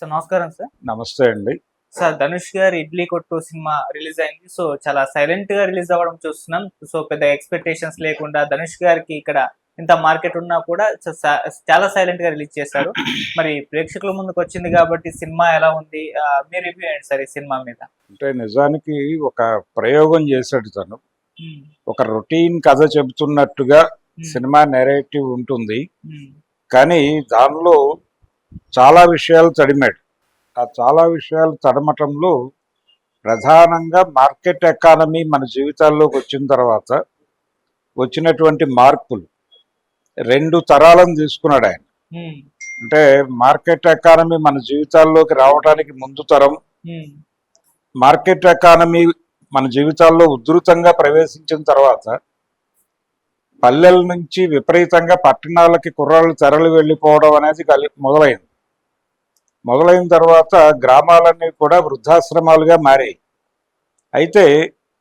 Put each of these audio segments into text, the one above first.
Sir నమస్కారం sir. నమస్తే అండి. సార్ ధనుష్ గారి ఇడ్లీ కొట్టు సినిమా రిలీజ్ అయింది. సో చాలా సైలెంట్గా రిలీజ్ అవ్వడం చూస్తున్నాం. సో పెద్ద ఎక్స్పెక్టేషన్స్ లేకుండా ధనుష్ గారికి ఇక్కడ ఇంత మార్కెట్ ఉన్నా కూడా చాలా సైలెంట్గా రిలీజ్ చేశారు. మరి ప్రేక్షకుల ముందుకు వచ్చింది కాబట్టి సినిమా ఎలా ఉంది? ఆ, మీ రివ్యూ సార్ ఈ సినిమా మీద? అంటే నిజానికి ఒక ప్రయోగం చేశాడు తను. ఒక రొటీన్ కథ చెబుతున్నట్టుగా సినిమా నెరేటివ్ ఉంటుంది. కానీ దానిలో చాలా విషయాలు తడిమాడు. ఆ చాలా విషయాలు తడమటంలో ప్రధానంగా మార్కెట్ ఎకానమీ మన జీవితాల్లోకి వచ్చిన తర్వాత వచ్చినటువంటి మార్పులు. రెండు తరాలను తీసుకున్నాడు ఆయన. అంటే మార్కెట్ ఎకానమీ మన జీవితాల్లోకి రావడానికి ముందు తరం మార్కెట్ ఎకానమీ మన జీవితాల్లో ఉధృతంగా ప్రవేశించిన తర్వాత పల్లెల నుంచి విపరీతంగా పట్టణాలకి కుర్రాళ్ళు తెరలు వెళ్ళిపోవడం అనేది కలి మొదలైంది. మొదలైన తర్వాత గ్రామాలన్నీ కూడా వృద్ధాశ్రమాలుగా మారాయి. అయితే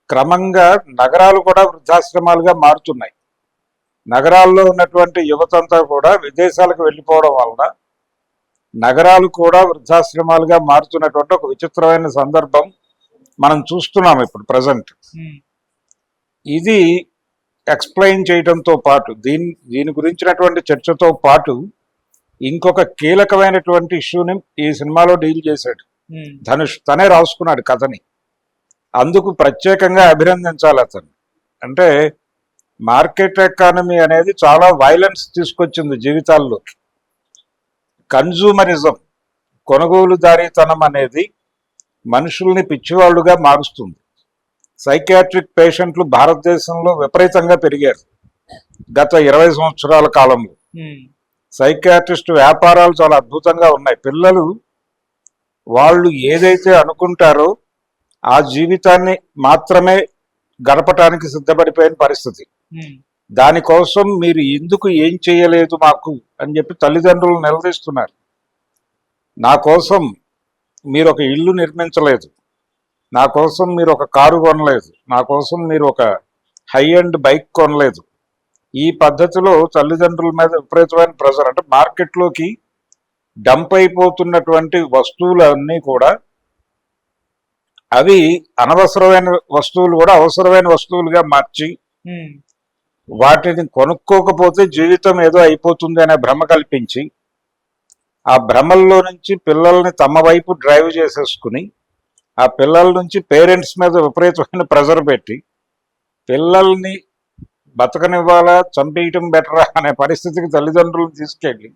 క్రమంగా నగరాలు కూడా వృద్ధాశ్రమాలుగా మారుతున్నాయి. నగరాల్లో ఉన్నటువంటి యువతంతా కూడా విదేశాలకు వెళ్ళిపోవడం వలన నగరాలు కూడా వృద్ధాశ్రమాలుగా మారుతున్నటువంటి ఒక విచిత్రమైన సందర్భం మనం చూస్తున్నాం ఇప్పుడు ప్రజెంట్. ఇది ఎక్స్ప్లెయిన్ చేయడంతో పాటు దీని దీని గురించినటువంటి చర్చతో పాటు ఇంకొక కీలకమైనటువంటి ఇష్యూని ఈ సినిమాలో డీల్ చేశాడు. ధనుష్ తనే రాసుకున్నాడు కథని. అందుకు ప్రత్యేకంగా అభినందించాలి అతను అంటే మార్కెట్ ఎకానమీ అనేది చాలా వైలెన్స్ తీసుకొచ్చింది జీవితాల్లోకి కన్జూమరిజం కొనుగోలుదారీతనం అనేది మనుషుల్ని పిచ్చివాళ్ళుగా మారుస్తుంది. సైకియాట్రిక్ పేషెంట్లు భారతదేశంలో విపరీతంగా పెరిగారు. గత ఇరవై సంవత్సరాల కాలంలో. ఉమ్, సైకియాట్రిస్ట్ వ్యాపారాలు చాలా అద్భుతంగా ఉన్నాయి. పిల్లలు వాళ్ళు ఏదైతే అనుకుంటారో ఆ జీవితాన్ని మాత్రమే గడపటానికి సిద్ధపడిపోయిన పరిస్థితి. దానికోసం మీరు ఎందుకు ఏం చేయలేదు మాకు అని చెప్పి తల్లిదండ్రులు నిలదీస్తున్నారు. నా కోసం మీరు ఒక ఇల్లు నిర్మించలేదు. నా కోసం మీరు ఒక కారు కొనలేదు. నా కోసం మీరు ఒక హై అండ్ బైక్ కొనలేదు. ఈ పద్ధతిలో తల్లిదండ్రుల మీద విపరీతమైన ప్రెజర్ అంటే మార్కెట్లోకి డంప్ అయిపోతున్నటువంటి వస్తువులన్నీ కూడా అవి అనవసరమైన వస్తువులు కూడా అవసరమైన వస్తువులుగా మార్చి వాటిని కొనుక్కోకపోతే జీవితం ఏదో అయిపోతుంది అనే భ్రమ కల్పించి ఆ భ్రమల్లో నుంచి పిల్లల్ని తమ వైపు డ్రైవ్ చేసేసుకుని ఆ పిల్లల నుంచి పేరెంట్స్ మీద విపరీతమైన ప్రెజర్ పెట్టి పిల్లల్ని బతకనివ్వాలా చంపేయటం బెటరా అనే పరిస్థితికి తల్లిదండ్రులను తీసుకెళ్ళి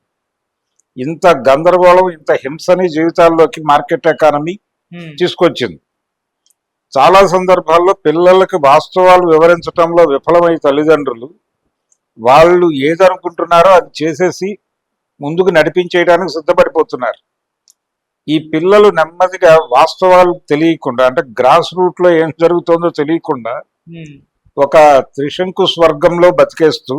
ఇంత గందరగోళం ఇంత హింసని జీవితాల్లోకి మార్కెట్ ఎకానమీ తీసుకొచ్చింది. చాలా సందర్భాల్లో పిల్లలకి వాస్తవాలు వివరించడంలో విఫలమై తల్లిదండ్రులు వాళ్ళు ఏదనుకుంటున్నారో అది చేసేసి ముందుకు నడిపించేయడానికి సిద్ధపడిపోతున్నారు. ఈ పిల్లలు నెమ్మదిగా వాస్తవాలు తెలియకుండా అంటే గ్రాస్ రూట్లో ఏం జరుగుతుందో తెలియకుండా ఒక త్రిశంకు స్వర్గంలో బతికేస్తూ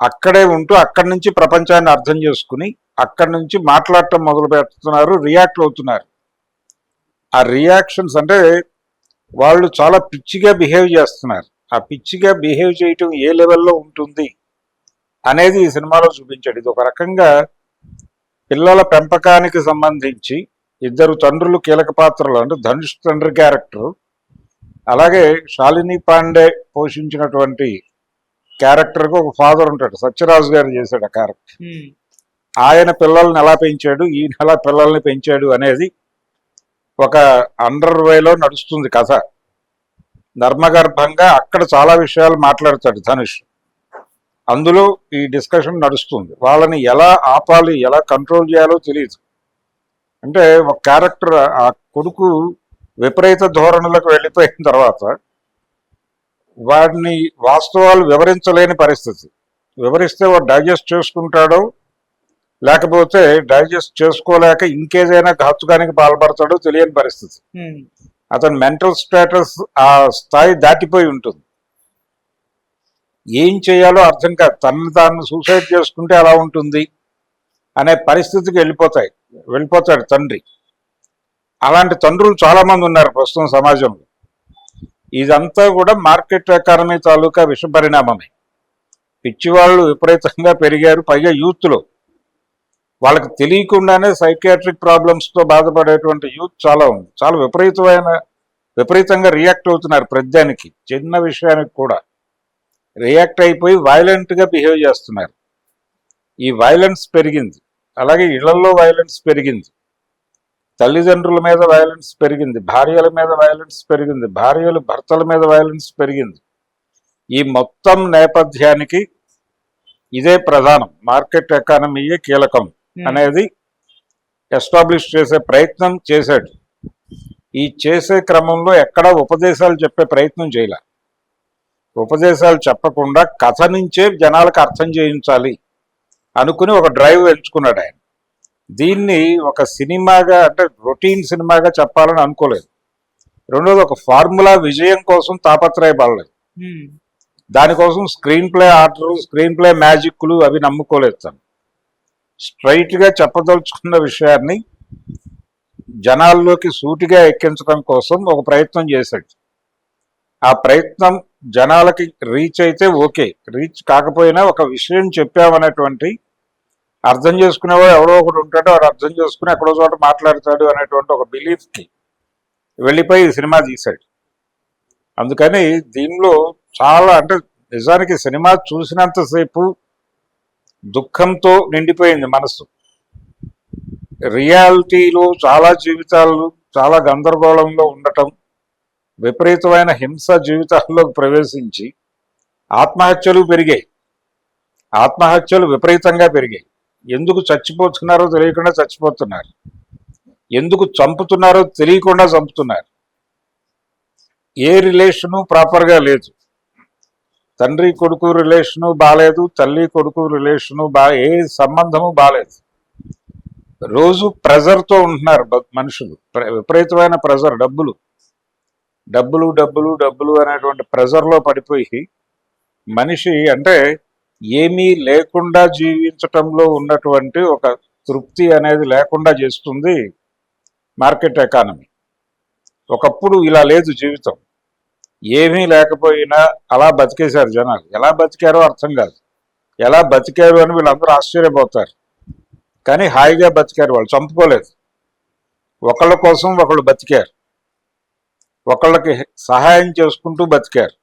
అక్కడే ఉంటూ అక్కడి నుంచి ప్రపంచాన్ని అర్థం చేసుకుని అక్కడి నుంచి మాట్లాడటం మొదలు పెడుతున్నారు రియాక్ట్ అవుతున్నారు. ఆ రియాక్షన్స్ అంటే వాళ్ళు చాలా పిచ్చిగా బిహేవ్ చేస్తున్నారు. ఆ పిచ్చిగా బిహేవ్ చేయటం ఏ లెవెల్లో ఉంటుంది అనేది ఈ సినిమాలో చూపించాడు. ఇది ఒక రకంగా పిల్లల పెంపకానికి సంబంధించి ఇద్దరు తండ్రులు కీలక పాత్రలు అంటే ధనుష్ తండ్రి క్యారెక్టర్ అలాగే శాలిని పాండే పోషించినటువంటి క్యారెక్టర్కి ఒక ఫాదర్ ఉంటాడు సత్యరాజు గారు చేశాడు ఆ క్యారెక్టర్. ఆయన పిల్లల్ని ఎలా పెంచాడు ఈయన ఎలా పిల్లల్ని పెంచాడు అనేది ఒక అండర్ వేలో నడుస్తుంది కథ. నర్మగర్భంగా అక్కడ చాలా విషయాలు మాట్లాడతాడు ధనుష్. అందులో ఈ డిస్కషన్ నడుస్తుంది. వాళ్ళని ఎలా ఆపాలి ఎలా కంట్రోల్ చేయాలో తెలియదు అంటే ఒక క్యారెక్టర్ ఆ కొడుకు విపరీత ధోరణులకు వెళ్ళిపోయిన తర్వాత వాడిని వాస్తవాలు వివరించలేని పరిస్థితి. వివరిస్తే వాడు డైజెస్ట్ చేసుకుంటాడో లేకపోతే డైజెస్ట్ చేసుకోలేక ఇంకేదైనా ఘాతుకానికి పాల్పడతాడో తెలియని పరిస్థితి. అతని మెంటల్ స్టేటస్ ఆ స్థాయి దాటిపోయి ఉంటుంది. ఏం చేయాలో అర్థం కాదు. తనను తాను సూసైడ్ చేసుకుంటే ఎలా ఉంటుంది అనే పరిస్థితికి వెళ్ళిపోతాయి. వెళ్ళిపోతాడు తండ్రి. అలాంటి తండ్రులు చాలామంది ఉన్నారు ప్రస్తుతం సమాజంలో. ఇదంతా కూడా మార్కెట్ ఎకానమీ తాలూకా విష పరిణామమే. పిచ్చివాళ్ళు విపరీతంగా పెరిగారు. పైగా యూత్లో. వాళ్ళకి తెలియకుండానే సైకియాట్రిక్ ప్రాబ్లమ్స్తో బాధపడేటువంటి యూత్ చాలా ఉంది. చాలా విపరీతమైన విపరీతంగా రియాక్ట్ అవుతున్నారు ప్రతిదానికి చిన్న విషయానికి కూడా. రియాక్ట్ అయిపోయి వైలెంట్గా బిహేవ్ చేస్తున్నారు. ఈ వైలెన్స్ పెరిగింది. అలాగే ఇళ్ళలో వైలెన్స్ పెరిగింది. తల్లిదండ్రుల మీద వైలెన్స్ పెరిగింది. భార్యల మీద వైలెన్స్ పెరిగింది. భార్యలు భర్తల మీద వైలెన్స్ పెరిగింది. ఈ మొత్తం నేపథ్యానికి ఇదే ప్రధానం. మార్కెట్ ఎకానమీయే కీలకం ఉమ్, అనేది ఎస్టాబ్లిష్ చేసే ప్రయత్నం చేశాడు. ఈ చేసే క్రమంలో ఎక్కడ ఉపదేశాలు చెప్పే ప్రయత్నం చేయలే. ఉపదేశాలు చెప్పకుండా కథ నుంచే జనాలకు అర్థం చేయించాలి అనుకుని ఒక డ్రైవ్ ఎంచుకున్నాడు ఆయన. దీన్ని ఒక సినిమాగా అంటే రొటీన్ సినిమాగా చెప్పాలని అనుకోలేదు. రెండోది ఒక ఫార్ములా విజయం కోసం తాపత్రయపడలేదు. దానికోసం screen play order screen play మ్యాజిక్లు అవి నమ్ముకోలేదు తను. స్ట్రైట్గా చెప్పదలుచుకున్న విషయాన్ని జనాల్లోకి సూటిగా ఎక్కించడం కోసం ఒక ప్రయత్నం చేశాడు. ఆ ప్రయత్నం జనాలకి రీచ్ అయితే ఓకే రీచ్ కాకపోయినా ఒక విషయం చెప్పామనేటువంటి అర్థం చేసుకునేవాడు ఎవడో ఒకటి ఉంటాడో వాడు అర్థం చేసుకుని ఎక్కడో చోట మాట్లాడతాడు అనేటువంటి ఒక బిలీఫ్కి వెళ్ళిపోయి ఈ సినిమా తీశాడు. అందుకని దీనిలో చాలా అంటే నిజానికి సినిమా చూసినంతసేపు దుఃఖంతో నిండిపోయింది మనసు రియాలిటీలో చాలా జీవితాలు చాలా గందరగోళంలో ఉండటం విపరీతమైన హింస జీవితాల్లోకి ప్రవేశించి ఆత్మహత్యలు పెరిగాయి. ఆత్మహత్యలు విపరీతంగా పెరిగాయి. ఎందుకు చచ్చిపోతున్నారో తెలియకుండా చచ్చిపోతున్నారు. ఎందుకు చంపుతున్నారో తెలియకుండా చంపుతున్నారు. ఏ రిలేషను ప్రాపర్గా లేదు. తండ్రి కొడుకు రిలేషను బాగాలేదు తల్లి కొడుకు రిలేషను బా ఏ సంబంధము బాగాలేదు రోజు ప్రెజర్తో ఉంటున్నారు మనుషులు. ప్ర- విపరీతమైన ప్రెజర్ డబ్బులు. డబ్బులు డబ్బులు డబ్బులు అనేటువంటి ప్రెజర్లో పడిపోయి మనిషి అంటే ఏమీ లేకుండా జీవించటంలో ఉన్నటువంటి ఒక తృప్తి అనేది లేకుండా చేస్తుంది మార్కెట్ ఎకానమీ. ఒకప్పుడు ఇలా లేదు జీవితం. ఏమీ లేకపోయినా అలా బతికేశారు జనాలు. ఎలా బతికారో అర్థం కాదు. ఎలా బతికారు అని వీళ్ళందరూ ఆశ్చర్యపోతారు. కానీ హాయిగా బతికారు వాళ్ళు. చంపుకోలేదు. ఒకళ్ళ కోసం ఒకళ్ళు బతికారు. ఒకళ్ళకి సహాయం చేసుకుంటూ బతికారు.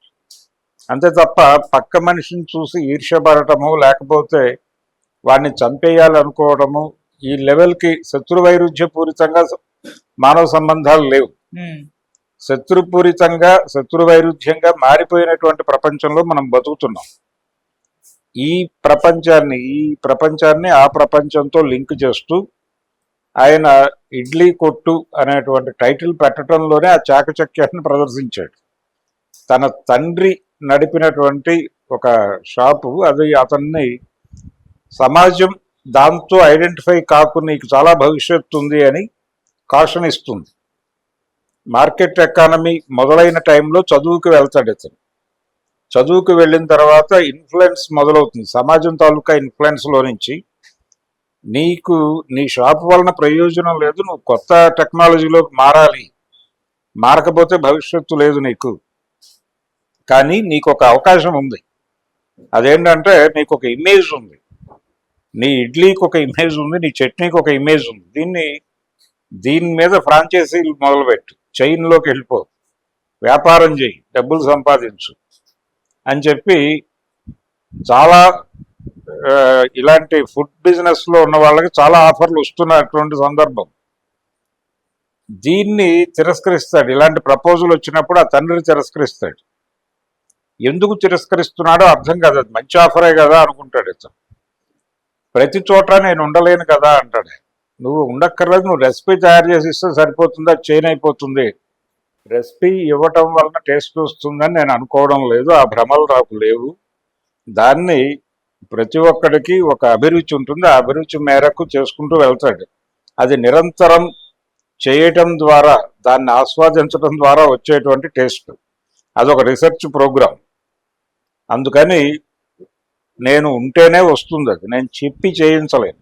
అంతే తప్ప పక్క మనిషిని చూసి ఈర్ష్యపడటము లేకపోతే వాడిని చంపేయాలనుకోవడము ఈ లెవెల్కి శత్రు వైరుధ్యపూరితంగా మానవ సంబంధాలు లేవు. శత్రుపూరితంగా శత్రు వైరుధ్యంగా మారిపోయినటువంటి ప్రపంచంలో మనం బతుకుతున్నాం. ఈ ప్రపంచాన్ని ఈ ప్రపంచాన్ని ఆ ప్రపంచంతో లింక్ చేస్తూ ఆయన ఇడ్లీ కొట్టు అనేటువంటి టైటిల్ పెట్టడంలోనే ఆ చాకచక్యాన్ని ప్రదర్శించాడు. తన తండ్రి నడిపినటువంటి ఒక షాపు అది అతన్ని సమాజం దాంతో ఐడెంటిఫై కాకు నీకు చాలా భవిష్యత్తు ఉంది అని కాషన్ ఇస్తుంది. మార్కెట్ ఎకానమీ మొదలైన టైంలో చదువుకు వెళ్తాడు ఇతను. చదువుకు వెళ్ళిన తర్వాత ఇన్ఫ్లుయెన్స్ మొదలవుతుంది. సమాజం తాలూకా ఇన్ఫ్లుయెన్స్లో నుంచి నీకు నీ షాప్ వలన ప్రయోజనం లేదు నువ్వు కొత్త టెక్నాలజీలోకి మారాలి. మారకపోతే భవిష్యత్తు లేదు నీకు. కానీ నీకు ఒక అవకాశం ఉంది. అదేంటంటే నీకు ఒక ఇమేజ్ ఉంది. నీ ఇడ్లీకి ఒక ఇమేజ్ ఉంది నీ చట్నీకి ఒక ఇమేజ్ ఉంది. దీన్ని దీని మీద ఫ్రాంచైజీలు మొదలుపెట్టు. చైన్లోకి వెళ్ళిపో. వ్యాపారం చేయి. డబ్బులు సంపాదించు. అని చెప్పి చాలా ఇలాంటి ఫుడ్ బిజినెస్లో ఉన్న వాళ్ళకి చాలా ఆఫర్లు వస్తున్నటువంటి సందర్భం. దీన్ని తిరస్కరిస్తాడు. ఇలాంటి ప్రపోజల్ వచ్చినప్పుడు ఆ తండ్రి తిరస్కరిస్తాడు. ఎందుకు తిరస్కరిస్తున్నాడో అర్థం కాదు. అది మంచి ఆఫరే కదా అనుకుంటాడు ఇతను. ప్రతి చోట నేను ఉండలేను కదా అంటాడు. నువ్వు ఉండక్కర్లేదు నువ్వు రెసిపీ తయారు చేసి ఇస్తే సరిపోతుంది అది చైన్ అయిపోతుంది. రెసిపీ ఇవ్వటం వలన టేస్ట్ వస్తుందని నేను అనుకోవడం లేదు. ఆ భ్రమలు నాకు లేవు. దాన్ని ప్రతి ఒక్కడికి ఒక అభిరుచి ఉంటుంది. ఆ అభిరుచి మేరకు చేసుకుంటూ వెళ్తాడు. అది నిరంతరం చేయటం ద్వారా దాన్ని ఆస్వాదించడం ద్వారా వచ్చేటువంటి టేస్ట్. అదొక రీసెర్చ్ ప్రోగ్రామ్ అందుకని నేను ఉంటేనే వస్తుంది అది. నేను చెప్పి చేయించలేను.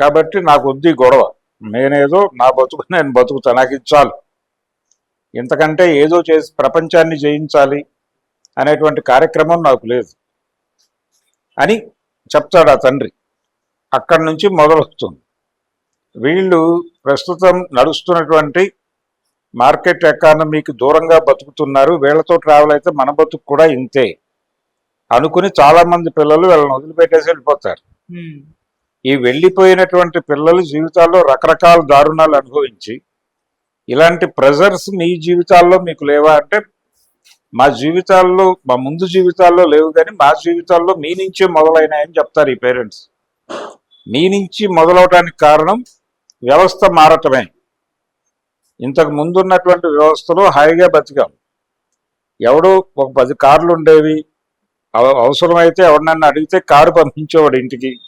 కాబట్టి నాకు వద్దు గొడవ. నేనేదో నా బతుకు నేను బతుకుతా. నాకు ఇచ్చాలి ఇంతకంటే ఏదో చేసి ప్రపంచాన్ని జయించాలి అనేటువంటి కార్యక్రమం నాకు లేదు. అని చెప్తాడు ఆ తండ్రి. అక్కడి నుంచి మొదలవుతుంది. వీళ్ళు ప్రస్తుతం నడుస్తున్నటువంటి మార్కెట్ ఎకానమీకి దూరంగా బతుకుతున్నారు. వీళ్ళతో ట్రావెల్ అయితే మన బతుకు కూడా ఇంతే. అనుకుని చాలా మంది పిల్లలు వీళ్ళని వదిలిపెట్టేసి వెళ్ళిపోతారు. ఈ వెళ్ళిపోయినటువంటి పిల్లలు జీవితాల్లో రకరకాల దారుణాలు అనుభవించి ఇలాంటి ప్రెజర్స్ మీ జీవితాల్లో మీకు లేవా అంటే మా జీవితాల్లో మా ముందు జీవితాల్లో లేవు కానీ మా జీవితాల్లో మీ నుంచే మొదలైనాయని చెప్తారు ఈ పేరెంట్స్. మీ నుంచి మొదలవడానికి కారణం వ్యవస్థ మారటమే. ఇంతకు ముందున్నటువంటి వ్యవస్థలో హాయిగా బతికాం. ఎవడో ఒక పది కార్లు ఉండేవి. అవ- అవసరమైతే ఎవరినన్నా అడిగితే కారు పంపించేవాడు ఇంటికి.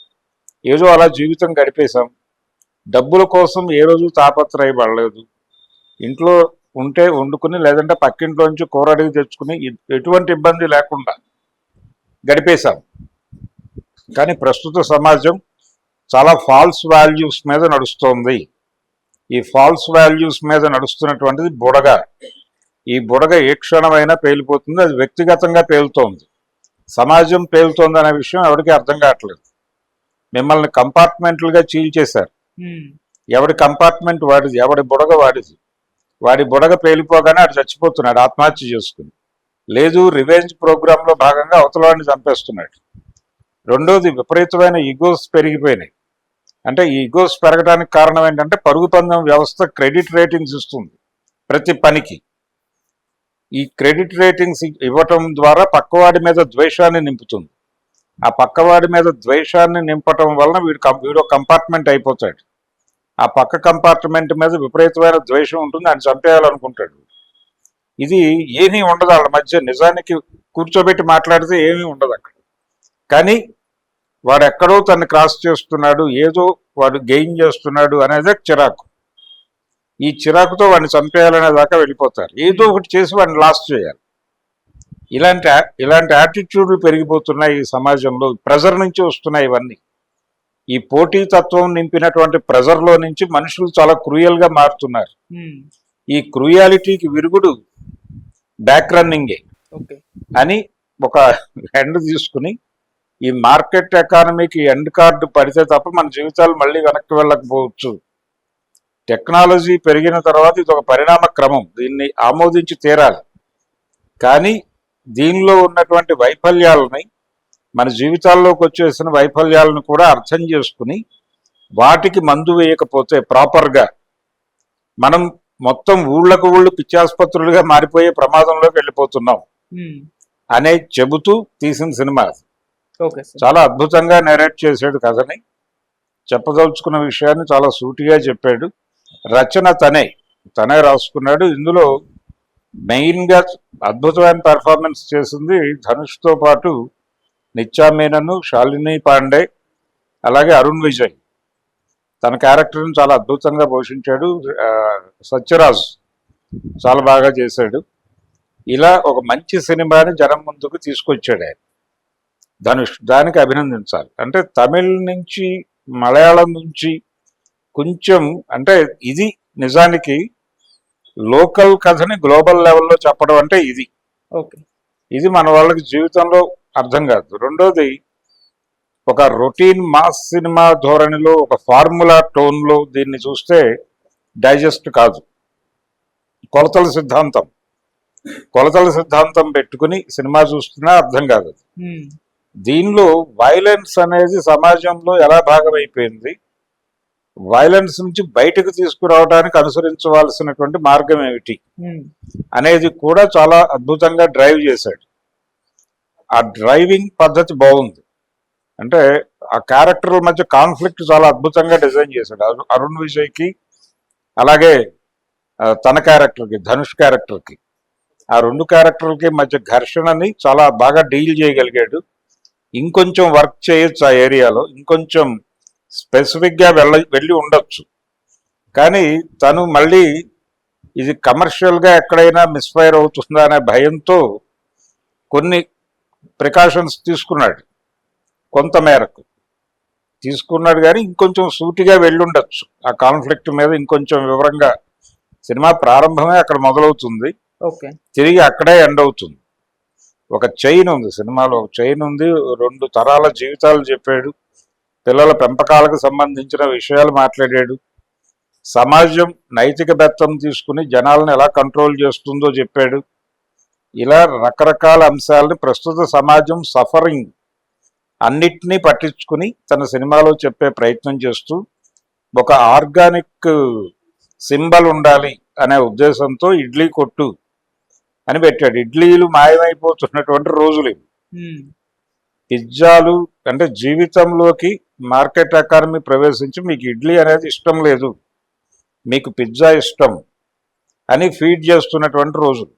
ఏదో అలా జీవితం గడిపేశాం. డబ్బుల కోసం ఏ రోజు తాపత్రయపడలేదు. ఇంట్లో ఉంటే వండుకుని లేదంటే పక్కింట్లోంచి కూర అడిగి తెచ్చుకుని ఎటువంటి ఇబ్బంది లేకుండా గడిపేశాం. కానీ ప్రస్తుత సమాజం చాలా ఫాల్స్ వాల్యూస్ మీద నడుస్తోంది. ఈ ఫాల్స్ వాల్యూస్ మీద నడుస్తున్నటువంటిది బుడగ. ఈ బుడగ ఏ క్షణమైనా పేలిపోతుంది అది వ్యక్తిగతంగా పేలుతోంది. సమాజం పేలుతోంది అనే విషయం ఎవరికి అర్థం కావట్లేదు. మిమ్మల్ని కంపార్ట్మెంట్లుగా చీల్చేశారు. ఎవడి కంపార్ట్మెంట్ వాడిది? ఎవడి బుడగ వాడిది? వాడి బుడగ పేలిపోగానే అటు చచ్చిపోతున్నాడు ఆత్మహత్య చేసుకుని. లేదు రివెంజ్ ప్రోగ్రామ్లో భాగంగా అవతలవాడిని చంపేస్తున్నాడు. రెండోది విపరీతమైన ఈగోస్ పెరిగిపోయినాయి. అంటే ఈ ఈగోస్ పెరగడానికి కారణం ఏంటంటే పరుగు పందెం వ్యవస్థ క్రెడిట్ రేటింగ్స్ ఇస్తుంది ప్రతి పనికి. ఈ క్రెడిట్ రేటింగ్స్ ఇవ్వటం ద్వారా పక్కవాడి మీద ద్వేషాన్ని నింపుతుంది. ఆ పక్కవాడి మీద ద్వేషాన్ని నింపటం వలన వీడు కం- వీడు కంపార్ట్మెంట్ అయిపోతాడు. ఆ పక్క కంపార్ట్మెంట్ మీద విపరీతమైన ద్వేషం ఉంటుంది ఆయన చంపేయాలనుకుంటాడు. ఇది ఏమీ ఉండదు వాళ్ళ మధ్య నిజానికి కూర్చోబెట్టి మాట్లాడితే ఏమీ ఉండదు అక్కడ. కానీ వాడు ఎక్కడో తను క్రాస్ చేస్తున్నాడు ఏదో వాడు గెయిన్ చేస్తున్నాడు అనేది చిరాకు. ఈ చిరాకుతో వాడిని చంపేయాలనే దాకా వెళ్ళిపోతారు. ఏదో ఒకటి చేసి వాడిని లాస్ట్ చేయాలి. ఇలాంటి ఇలాంటి యాటిట్యూడ్లు పెరిగిపోతున్నాయి ఈ సమాజంలో ప్రెజర్ నుంచి వస్తున్నాయి ఇవన్నీ. ఈ పోటీతత్వం నింపినటువంటి ప్రెజర్లో నుంచి మనుషులు చాలా క్రూయల్గా మారుతున్నారు. ఉమ్, ఈ క్రూయాలిటీకి విరుగుడు బ్యాక్ రన్నింగే అని ఒక ఎండ్ తీసుకుని ఈ మార్కెట్ ఎకానమీకి ఎండ్ కార్డు పడితే తప్ప మన జీవితాలు మళ్ళీ వెనక్కి వెళ్ళకపోవచ్చు. టెక్నాలజీ పెరిగిన తర్వాత ఇది ఒక పరిణామ క్రమం. దీన్ని ఆమోదించి తీరాలి. కానీ దీనిలో ఉన్నటువంటి వైఫల్యాలని మన జీవితాల్లోకి వచ్చేసిన వైఫల్యాలను కూడా అర్థం చేసుకుని వాటికి మందు వేయకపోతే ప్రాపర్గా మనం మొత్తం ఊళ్ళకు ఊళ్ళు పిచ్చాసుపత్రులుగా మారిపోయే ప్రమాదంలోకి వెళ్ళిపోతున్నాం. అనే చెబుతూ తీసిన సినిమా చాలా అద్భుతంగా నెరేట్ చేశాడు కథని. చెప్పదలుచుకున్న విషయాన్ని చాలా సూటిగా చెప్పాడు. రచన తనే తనే రాసుకున్నాడు. ఇందులో మెయిన్గా అద్భుతమైన పెర్ఫార్మెన్స్ చేసింది ధనుష్తో పాటు నిత్యా మేనన్ శాలిని పాండే అలాగే అరుణ్ విజయ్. తన క్యారెక్టర్ని చాలా అద్భుతంగా పోషించాడు. సత్యరాజ్ చాలా బాగా చేశాడు. ఇలా ఒక మంచి సినిమాని జనం ముందుకు తీసుకొచ్చాడు ఆయన. ధనుష్ దానికి అభినందించాలి. అంటే తమిళ్ నుంచి మలయాళం నుంచి కొంచెం అంటే ఇది నిజానికి లోకల్ కథని గ్లోబల్ లెవెల్లో చెప్పడం అంటే ఇది. ఓకే. ఇది మన వాళ్ళకి జీవితంలో అర్థం కాదు. రెండోది ఒక రొటీన్ మాస్ సినిమా ధోరణిలో ఒక ఫార్ములా టోన్లో దీన్ని చూస్తే డైజెస్ట్ కాదు. కొలతల సిద్ధాంతం. కొలతల సిద్ధాంతం పెట్టుకుని సినిమా చూస్తున్నా అర్థం కాదు దీనిలో వైలెన్స్ అనేది సమాజంలో ఎలా భాగమైపోయింది? వైలెన్స్ నుంచి బయటకు తీసుకురావడానికి అనుసరించవలసినటువంటి మార్గం ఏమిటి? అనేది కూడా చాలా అద్భుతంగా డ్రైవ్ చేశాడు. ఆ డ్రైవింగ్ పద్ధతి బాగుంది. అంటే ఆ క్యారెక్టర్ల మధ్య కాన్ఫ్లిక్ట్ చాలా అద్భుతంగా డిజైన్ చేశాడు. అరుణ్ విజయ్కి అలాగే తన క్యారెక్టర్కి ధనుష్ క్యారెక్టర్కి. ఆ రెండు క్యారెక్టర్లకి మధ్య ఘర్షణని చాలా బాగా డీల్ చేయగలిగాడు. ఇంకొంచెం వర్క్ చేయొచ్చు ఆ ఏరియాలో. ఇంకొంచెం స్పెసిఫిక్గా వెళ్ళ వెళ్ళి ఉండొచ్చు. కానీ తను మళ్ళీ ఇది కమర్షియల్గా ఎక్కడైనా మిస్ఫైర్ అవుతుందా అనే భయంతో కొన్ని ప్రికాషన్స్ తీసుకున్నాడు కొంత మేరకు. తీసుకున్నాడు కానీ ఇంకొంచెం సూటిగా వెళ్ళుండొచ్చు. ఆ కాన్ఫ్లిక్ట్ మీద ఇంకొంచెం వివరంగా సినిమా ప్రారంభమే అక్కడ మొదలవుతుంది. ఓకే. తిరిగి అక్కడే ఎండ్ అవుతుంది. ఒక చైన్ ఉంది సినిమాలో. ఒక చైన్ ఉంది. రెండు తరాల జీవితాలు చెప్పాడు. పిల్లల పెంపకాలకు సంబంధించిన విషయాలు మాట్లాడాడు. సమాజం నైతిక బెత్తం తీసుకుని జనాలను ఎలా కంట్రోల్ చేస్తుందో చెప్పాడు. ఇలా రకరకాల అంశాలని ప్రస్తుత సమాజం సఫరింగ్ అన్నిటినీ పట్టించుకుని తన సినిమాలో చెప్పే ప్రయత్నం చేస్తూ ఒక ఆర్గానిక్ సింబల్ ఉండాలి అనే ఉద్దేశంతో ఇడ్లీ కొట్టు అని పెట్టాడు. ఇడ్లీలు మాయమైపోతున్నటువంటి రోజులు పిజ్జాలు అంటే జీవితంలోకి మార్కెట్ ఎకానమీ ప్రవేశించి మీకు ఇడ్లీ అనేది ఇష్టం లేదు మీకు పిజ్జా ఇష్టం అని ఫీడ్ చేస్తున్నటువంటి రోజులు.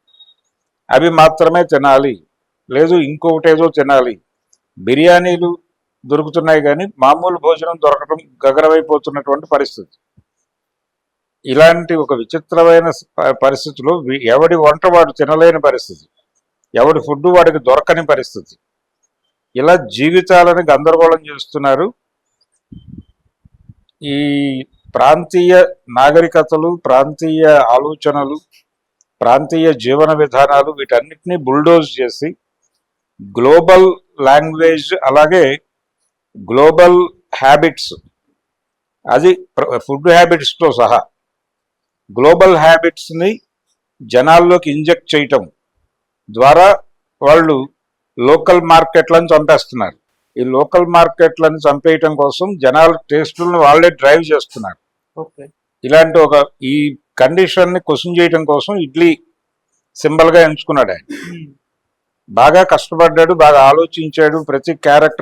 అవి మాత్రమే తినాలి. లేదు ఇంకొకటేదో తినాలి. బిర్యానీలు దొరుకుతున్నాయి కానీ మామూలు భోజనం దొరకడం గగరమైపోతున్నటువంటి పరిస్థితి. ఇలాంటి ఒక విచిత్రమైన ప- పరిస్థితిలో ఎవడి వంట వాడు తినలేని పరిస్థితి. ఎవడి ఫుడ్ వాడికి దొరకని పరిస్థితి. ఇలా జీవితాలను గందరగోళం చేస్తున్నారు. ఈ ప్రాంతీయ నాగరికతలు ప్రాంతీయ ఆలోచనలు ప్రాంతీయ జీవన విధానాలు వీటన్నిటిని బుల్డోజ్ చేసి గ్లోబల్ లాంగ్వేజ్ అలాగే గ్లోబల్ హ్యాబిట్స్ అది ఫుడ్ హ్యాబిట్స్తో సహా గ్లోబల్ హ్యాబిట్స్ని జనాల్లోకి ఇంజెక్ట్ చేయటం ద్వారా వాళ్ళు లోకల్ మార్కెట్లను చంపేస్తున్నారు. ఈ లోకల్ మార్కెట్లను చంపేయటం కోసం జనాల టేస్టులను వాళ్ళే డ్రైవ్ చేస్తున్నారు. ఇలాంటి ఒక ఈ కండిషన్ని క్వశ్చన్ చేయడం కోసం ఇడ్లీ సింబల్గా ఎంచుకున్నాడు ఆయన. ఉమ్, బాగా కష్టపడ్డాడు బాగా ఆలోచించాడు ప్రతి క్యారెక్టర్